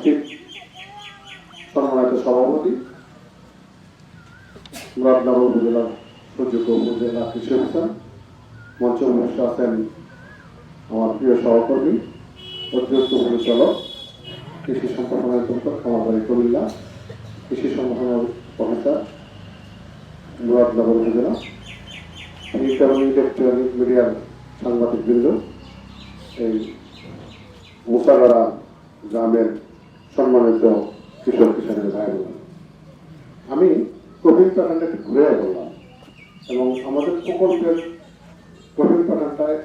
আজকে সম্মানিত সভাপতি। মুরাদনগর উপজেলার সুযোগ্য উপজেলা কৃষি অফিসার মঞ্চে উপস্থিত আছেন আমার প্রিয় সহকর্মী অতিরিক্ত পরিচালক, কৃষি সম্প্রসারণের দপ্তর খামারবাড়ি কুমিল্লা কৃষি সম্প্রসারণ অফিসার মুরাদনগর উপজেলা ইলেকট্রনিক মিডিয়ার সাংবাদিক বৃন্দ এই মুসাগারা গ্রামের সম্মানিত কৃষক কিষানের ভাই আমি প্যাটার্নটা একটু ঘুরে বললাম এবং আমাদের প্রকল্পের কবির প্যাটার্নটায়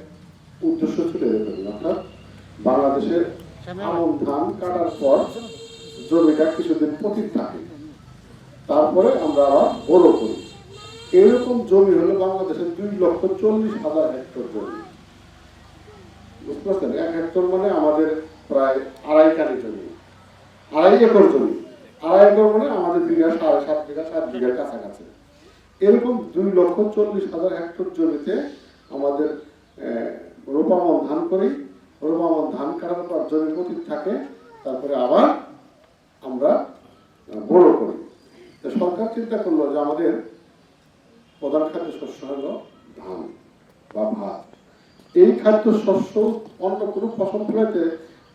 উদ্দেশ্য ছিল এরকম অর্থাৎ বাংলাদেশের আমন ধান কাটার পর জমিটা কিছুদিন পতিত থাকে, তারপরে আমরা আবার বড় করি। এরকম জমি হলো বাংলাদেশের দুই লক্ষ চল্লিশ হাজার হেক্টর জমি। বুঝতে পারছেন? এক হেক্টর মানে আমাদের প্রায় আড়াই কানি জমি। আড়াই একর জমি। আড়াই একর মানে আমাদের বিঘা সাড়ে সাত বিঘা সাত বিঘার কাছাকাছি। এরকম দুই লক্ষ চল্লিশ হাজার হেক্টর জমিতে আমাদের রোপামন ধান করি। রোপামন ধান কাটার পর জমি পতিত থাকে, তারপরে আবার আমরা বড় করি। তো সরকার চিন্তা করল যে আমাদের প্রধান খাদ্য শস্য হলো ধান বা ভাত। এই খাদ্য শস্য অন্য কোনো ফসল ফলাতে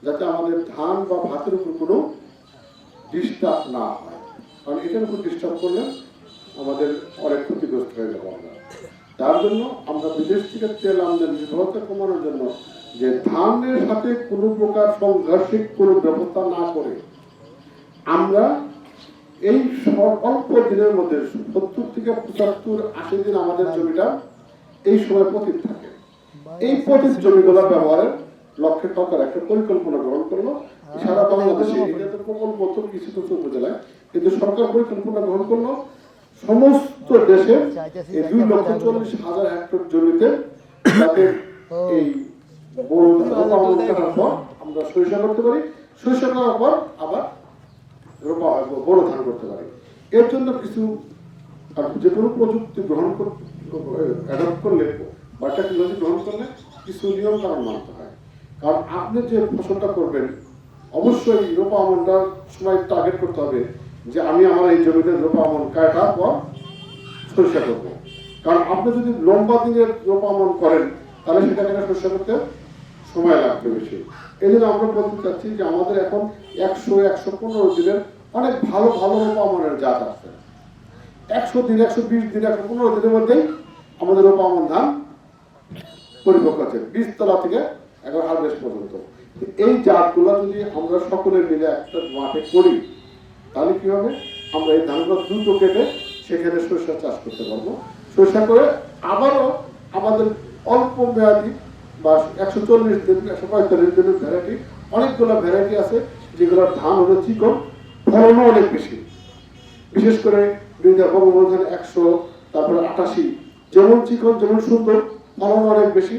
যাতে আমাদের ধান বা ভাতের উপর কোনো ডিস্টার্ব না হয়। কারণ এটার উপর ডিস্টার্ব করলে আমাদের অনেক ক্ষতিগ্রস্ত হয়ে যাব আমরা। তার জন্য আমরা বিদেশ থেকে তেল আমদানি নির্ভরতা কমানোর জন্য যে ধানের সাথে কোনো প্রকার সংঘর্ষিক কোনো ব্যবস্থা না করে আমরা এই অল্প দিনের মধ্যে সত্তর থেকে পঁচাত্তর, আশি দিন আমাদের জমিটা এই সময় পতিত থাকে। এই পতিত জমিগুলো ব্যবহারের লক্ষ্যে সরকার একটা পরিকল্পনা গ্রহণ করল সারা বাংলাদেশে এটা তো প্রকল্প তো কিছু কিছু উপজেলায় কিন্তু সরকার পরিকল্পনা গ্রহণ করল। সমস্ত দেশে এই দুই লক্ষ চল্লিশ হাজার হেক্টর জমিতে যাতে এই বড় কাটার পর আমরা সরিষা করতে পারি। সরিষা করার পর আবার রোপা বড় ধান করতে পারি। এর জন্য কিছু যে কোনো প্রযুক্তি গ্রহণ অ্যাডপ্ট করলে বা টেকনোলজি গ্রহণ করলে কিছু নিয়ম কারণ মানতে হয়। কারণ আপনি যে ফসলটা করবেন, অবশ্যই রোপা আমনটার সময় টার্গেট করতে হবে যে আমি আমার এই জমিতে রোপা আমন কাটার পর সরিষা করব। কারণ আপনি যদি লম্বা দিনের রোপা আমন করেন, তাহলে সেটাকে সরিষা করতে সময় লাগবে বেশি। এই জন্য আমরা বলতে চাচ্ছি যে আমাদের এখন একশো একশো পনেরো দিনের অনেক ভালো ভালো রোপামনের জাত আছে। একশো দিন, একশো বিশ দিন, একশো পনেরো দিনের মধ্যেই আমাদের রোপামন ধান পরিপক্ক আছে বীজতলা থেকে এখন হারভেস্ট পর্যন্ত। এই জাতগুলো যদি আমরা সকলে মিলে একটা মাঠে করি, তাহলে কি হবে? আমরা এই ধানগুলো দ্রুত কেটে সেখানে সরষা চাষ করতে পারব। সরষা করে আবারও আমাদের অল্প মেয়াদি বা একশো চল্লিশ দিন, একশো পঁয়তাল্লিশ দিনের ভ্যারাইটি অনেকগুলো ভ্যারাইটি আছে যেগুলোর ধান হলো চিকন, ফলনও অনেক বেশি। বিশেষ করে দুই ভগবন্ধন একশো, তারপরে আটাশি। যেমন চিকন, যেমন সুন্দর ফলন অনেক বেশি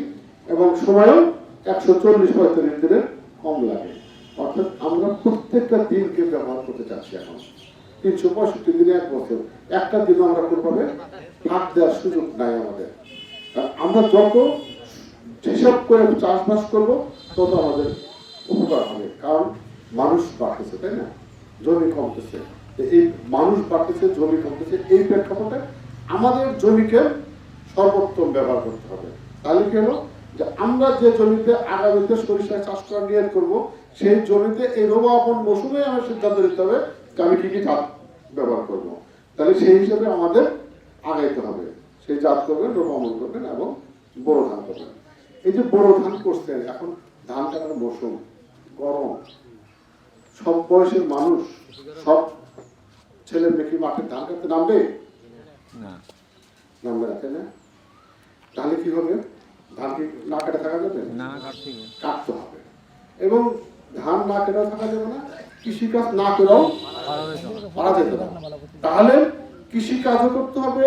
এবং সময়ও একশো চল্লিশ পঁয়তাল্লিশ দিনের কম লাগে। অর্থাৎ আমরা প্রত্যেকটা দিনকে ব্যবহার করতে চাচ্ছি এখন। তিনশো পঁয়ষট্টি দিনে এক বছর। একটা দিন আমরা কোনোভাবে ভাগ দেওয়ার সুযোগ নাই আমাদের। আমরা যত হিসাব করে চাষবাস করব, তত আমাদের উপকার হবে। কারণ মানুষ বাড়তেছে, তাই না? জমি কমতেছে। এই মানুষ বাড়তেছে, জমি কমতেছে, এই প্রেক্ষাপটে আমাদের জমিকে সর্বোত্তম ব্যবহার করতে হবে। তাহলে কি হলো? যে আমরা যে জমিতে আগামীতে সরিষা চাষ করার নিয়ত করব সেই জমিতে এই রোবাপন মৌসুমে আমার সিদ্ধান্ত নিতে হবে আমি কি কি জাত ব্যবহার করব। তাহলে সেই হিসাবে আমাদের আগাইতে হবে। সেই জাত করবেন রোপামন করবেন এবং বড় ধান করবেন। এই যে বড় ধান করছেন এখন ধান কাটার মৌসুম গরম। সব বয়সের মানুষ সব ছেলে মেয়ে কি মাঠে ধান কাটতে নামবে? না। নামবে না তাই না? তাহলে কি হবে? ধান কি না কেটে থাকা যাবে? না কাটতে হবে। এবং ধান না কেটেও থাকা যাবে না কৃষিকাজ না করেও পারা যেতে না। তাহলে কৃষি কাজও করতে হবে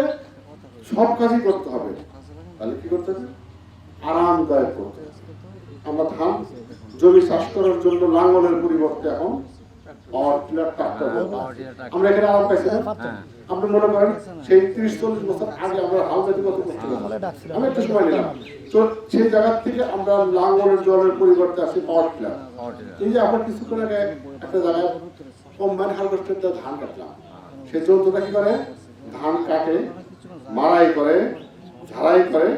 সব কাজই করতে হবে। তাহলে কি করতে হবে? আরামদায়ক করতে আমরা ধান জমি চাষ করার জন্য লাঙ্গলের পরিবর্তে এখন আমরা এখানে আরাম পাইছি হ্যাঁ আপনি মনে করেন সেই তিরিশ চল্লিশ বছর আগে আমরা হাল জাতি কত কষ্ট আমি একটু সময় নিলাম। তো সেই জায়গা থেকে আমরা লাঙ্গলের জলের পরিবর্তে আসি পাওয়ার টিলার এই যে আমরা কিছুক্ষণ আগে একটা জায়গায় কম্বাইন হারভেস্টার ধান কাটলাম সেই যন্ত্রটা কি করে? ধান কাটে মারাই করে ঝাড়াই করে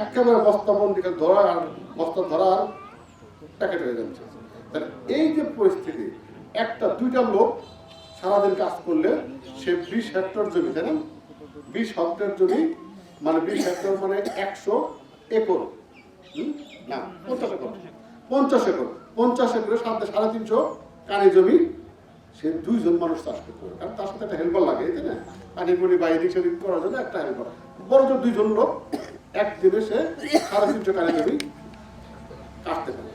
একেবারে বস্তা বন্দিকে ধরা আর বস্তা ধরার প্যাকেট হয়ে যাচ্ছে। তাহলে এই যে পরিস্থিতি একটা, দুইটা লোক সারাদিন কাজ করলে সে বিশ হেক্টর জমি, তাই না? বিশ হেক্টর জমি মানে বিশ হেক্টর মানে একশো একর। না, পঞ্চাশ একর। পঞ্চাশ একর। পঞ্চাশ একরে সাথে সাড়ে তিনশো কানি জমি সে দুইজন মানুষ চাষ করতে হবে কারণ তার সাথে একটা হেল্পার লাগে, তাই না? পানি পুনি বা এদিক সেদিক করার জন্য একটা হেল্পার বড় জোর দুইজন লোক একদিনে সে সাড়ে তিনশো কানি জমি কাটতে পারে।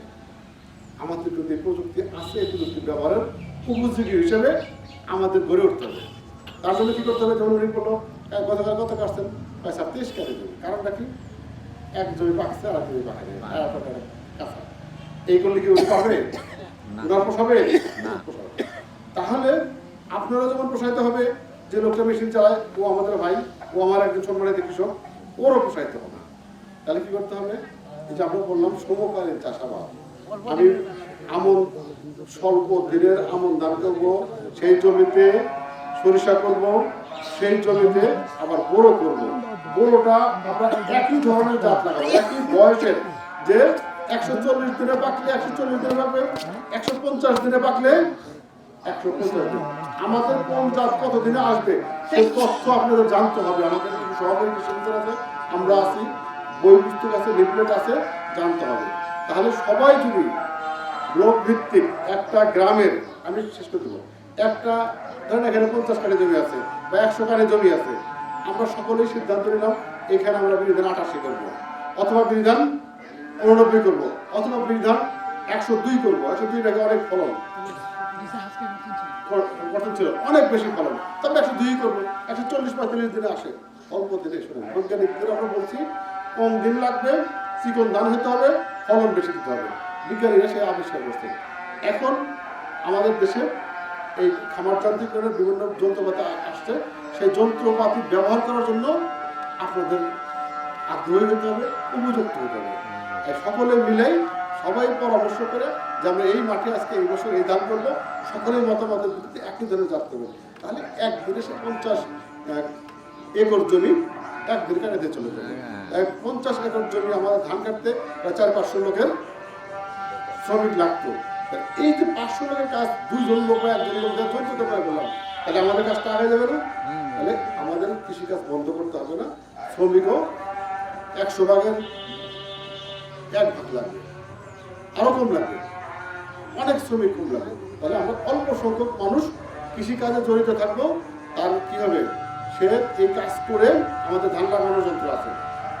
আমাদের যদি প্রযুক্তি আছে এই প্রযুক্তি ব্যবহারের উপযোগী হিসেবে আমাদের গড়ে উঠতে হবে। তার জন্য কি করতে হবে? যেমন বলল "এক গতকাল কত কাটছেন? পয়সা তেইশ কাটে দেবে কারণটা কি? এক জমি পাকছে আর এক জমি পাকে আর কাঁচা। এই করলে কি উনি পাবে। উনার পোষাবে না। তাহলে আপনারা যেমন প্রসারিত হবে যে লোকটা মেশিন চালায় ও আমাদের ভাই ও আমার একজন সম্মানিত কৃষক ওরও প্রসারিত হবে। তাহলে কি করতে হবে? এই যে আমরা বললাম সমকালীন চাষাবাদ। আমি আমন স্বল্প দিনের আমন দান করব, সেই জমিতে সরিষা করব, সেই জমিতে আবার বড় করব। বড়টা আমরা একই ধরনের জাত লাগাবো, একই বয়সের। যে একশো চল্লিশ দিনে পাকলে একশো চল্লিশ দিনে পাকবে একশো পঞ্চাশ দিনে পাকলে একশো পঞ্চাশ দিন। আমাদের কোন জাত কত দিনে আসবে, সেই তথ্য আপনাদের জানতে হবে। আমাদের সহকারী কৃষি অফিসার আছে, আমরা আছি, বই পুস্তক আছে, লিফলেট আছে, জানতে হবে। তাহলে সবাই যদি ভিত্তিক একটা গ্রামের, আমি শেষ করে দেবো, একটা, ধরেন এখানে পঞ্চাশ কানি জমি আছে বা একশো কানি জমি আছে, আমরা সকলেই সিদ্ধান্ত নিলাম, এখানে আমরা বিধান আটাশি করব। অথবা বিধান উননব্বই করব, অথবা বিধান একশো দুই করব। একশো দুই টাকা অনেক ফলন। গঠন ছিল, অনেক বেশি ফলন। তবে একশো দুই করব, একশো চল্লিশ পঁয়তাল্লিশ দিনে আসে। অল্প দিনে শুনুন বৈজ্ঞানিকদের আমরা বলছি, কম দিন লাগবে, চিকন ধান হতে হবে ফলন বেশি দিতে হবে। বিজ্ঞানীরা সেই আবিষ্কার করছে। এখন আমাদের দেশে এই খামার যান্ত্রিকরণের বিভিন্ন যন্ত্রপাতি আসছে। সেই যন্ত্রপাতি ব্যবহার করার জন্য আপনাদের আগ্রহী হতে হবে, উপযুক্ত হতে হবে। সকলে মিলেই সবাই পরামর্শ করে যে আমরা এই মাঠে আজকে এই বছর এই ধান করব, সকলের মতামতের ভিত্তিতে একই ধরনের জাত করব। তাহলে এক সে পঞ্চাশ একর জমি এক চলে যাবে এক পঞ্চাশ একর জমি আমাদের ধান কাটতে প্রায় চার পাঁচশো লোকের শ্রমিক লাগতো। এই যে পাঁচশো লোকের কাজ দুইজন লোক বা একজন লোক দিয়ে ধৈর্য করে বললাম তাহলে আমাদের কাজটা আগে যাবে না? তাহলে আমাদের কৃষিকাজ বন্ধ করতে হবে না। শ্রমিকও একশো ভাগের এক ভাগ লাগবে। আরও কম লাগবে। অনেক শ্রমিক কম লাগবে। তাহলে আমরা অল্প সংখ্যক মানুষ কৃষিকাজে জড়িত থাকব। তার কি হবে? সে এই কাজ করে আমাদের ধান লাগানোর যন্ত্র আছে।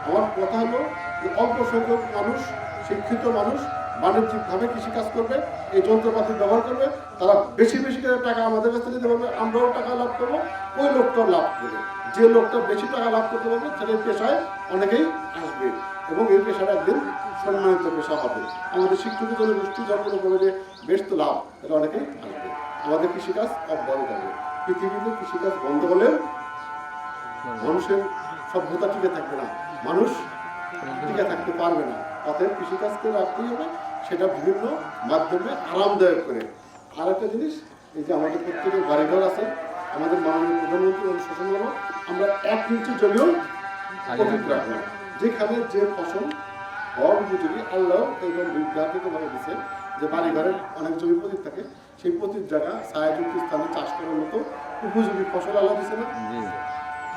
আমার কথা হলো যে অল্প সংখ্যক মানুষ, শিক্ষিত মানুষ বাণিজ্যিকভাবে কৃষিকাজ করবে, এই যন্ত্রপাতি ব্যবহার করবে, তারা বেশি বেশি করে টাকা আমাদের কাছে দিতে পারবে, আমরাও টাকা লাভ করব, ওই লোকটাও লাভ করবে। যে লোকটা বেশি টাকা লাভ করতে পারবে, তাদের পেশায় অনেকেই আসবে এবং এই পেশাটা একদিন সম্মানিত পেশা হবে। আমাদের শিক্ষিত জনগোষ্ঠী যখন যে বেশ তো লাভ এটা অনেকেই আসবে। আমাদের কৃষিকাজ অব্যাহত থাকবে। পৃথিবীতে কৃষিকাজ বন্ধ হলে মানুষের সভ্যতা টিকে থাকবে না। মানুষ টিকে থাকতে পারবে না। অতএব কৃষিকাজকে রাখতেই হবে, সেটা বিভিন্ন মাধ্যমে আরামদায়ক করে। আর একটা জিনিস, এই যে আমাদের প্রত্যেকের বাড়িঘর আছে, আমাদের মাননীয় প্রধানমন্ত্রী অনুশাসন হলো আমরা এক ইঞ্চি জমিও রাখব যেখানে যে ফসল হওয়ার উপযোগী আল্লাহ এবং বিজ্ঞানীভাবে দিচ্ছে যে বাড়ি ঘরের অনেক জমি পতিত থাকে, সেই পতিত জায়গা ছায়াযুক্ত স্থানে চাষ করার মতো উপযোগী ফসল আল্লাহ দিচ্ছে না?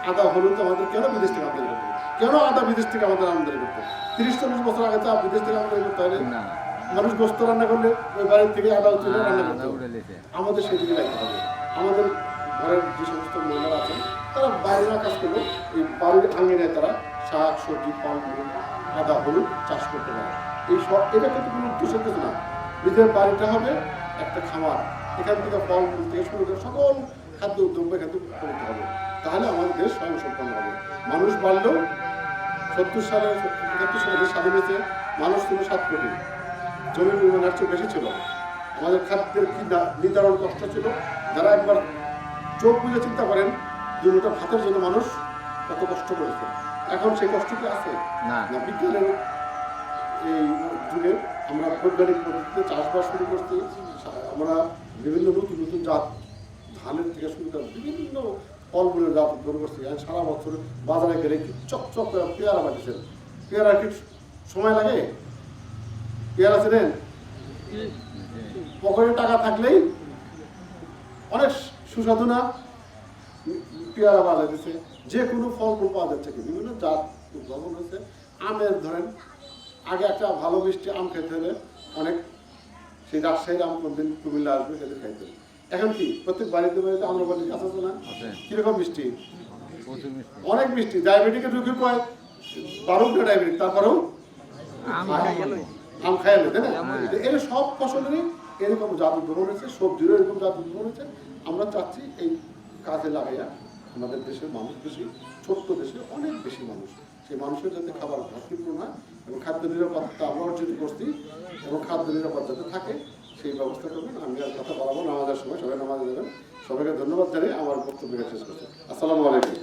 আদা হলুদ আমাদের কেন বিদেশ থেকে আমদানি করতে কেন আদা বিদেশ থেকে আমাদের আমদানি করতে তিরিশ চল্লিশ বছর আগে তো বিদেশ থেকে আমদানি করতে হয় না। মানুষ গোস্ত রান্না করলে ওই বাড়ির থেকে আদা তুলে রান্না করতে হবে। আমাদের সেদিকে রাখতে হবে। আমাদের ঘরের যে সমস্ত মহিলারা আছেন তারা বাইরের কাজ করল এই বাড়ির আঙিনায় তারা। শাক সবজি ফল মূল আদা হলুদ চাষ করতে পারে। এই সব এটা কিন্তু কোনো উদ্দেশ্য কিছু না। নিজের বাড়িটা হবে একটা খামার। এখান থেকে ফল মূল থেকে শুরু করে সকল খাদ্য উদ্যোগ এখান থেকে করতে হবে। তাহলে আমাদের দেশ স্বয়ংসম্পন্ন হবে। মানুষ বাড়লেও সত্তর সালে একাত্তর সালে দেশ স্বাধীন হয়েছে মানুষ ছিল সাত কোটি। জমির পরিমাণ একটু বেশি ছিল। আমাদের খাদ্যের কি না- নির্ধারণ কষ্ট ছিল? যারা একবার চোখ বুঝে চিন্তা করেন দু মুঠো ভাতের জন্য মানুষ কত কষ্ট করেছে। এখন সেই কষ্ট কি আছে? না। না বিজ্ঞানের এই যুগে আমরা বৈজ্ঞানিক পদ্ধতিতে চাষবাস শুরু করছি। আমরা বিভিন্ন নতুন নতুন জাত ধানের থেকে শুরু করে বিভিন্ন ফলমূলের জাত উদ্ভাবন করছি আর সারা বছর বাজারে গেলে কি চকচক পেয়ারা বানিয়েছেন পেয়ারা কি সময় লাগে? পেয়ারা ছিলেন পকেটে টাকা থাকলেই অনেক সুস্বাদু না? পেয়ারা পাওয়া দিচ্ছে যে কোনো ফল ফুল পাওয়া যাচ্ছে কি? বিভিন্ন জাত উদ্ভাবন হয়েছে। আমের ধরেন, আগে একটা ভালো মিষ্টি আম খেতে হলে অনেক সেই রাজশাহীর আম কোনদিন কুমিল্লা আসবে সেটা খাইতে এখন কি? প্রত্যেক বাড়িতে বাড়িতে আমরা বাড়ির কাছে আছে না? কীরকম মিষ্টি? অনেক মিষ্টি। ডায়াবেটিকের রোগী কয় বারো না ডায়াবেটিক? তারপরেও আম খাই তাই না? তো এর সব ফসলেরই এরকম জাত উদ্ভাবন হয়েছে সবজিরও এরকম জাত উদ্ভাবন হয়েছে আমরা চাচ্ছি এই কাজে লাগাইয়া আমাদের দেশের মানুষ বেশি ছোট্ট দেশে অনেক বেশি মানুষ। সেই মানুষের যাতে খাবার ঘাটতিপূর্ণ হয় এবং খাদ্য নিরাপত্তা আমরা অর্জিত করছি এবং খাদ্য নিরাপদ যাতে থাকে সেই ব্যবস্থা করবেন। আমি আর কথা বলাবো নামাজের সময়, সবাই নামাজ দেবেন সবাইকে ধন্যবাদ জানিয়ে আমার বক্তব্য শেষ করছি। আসসালামু আলাইকুম।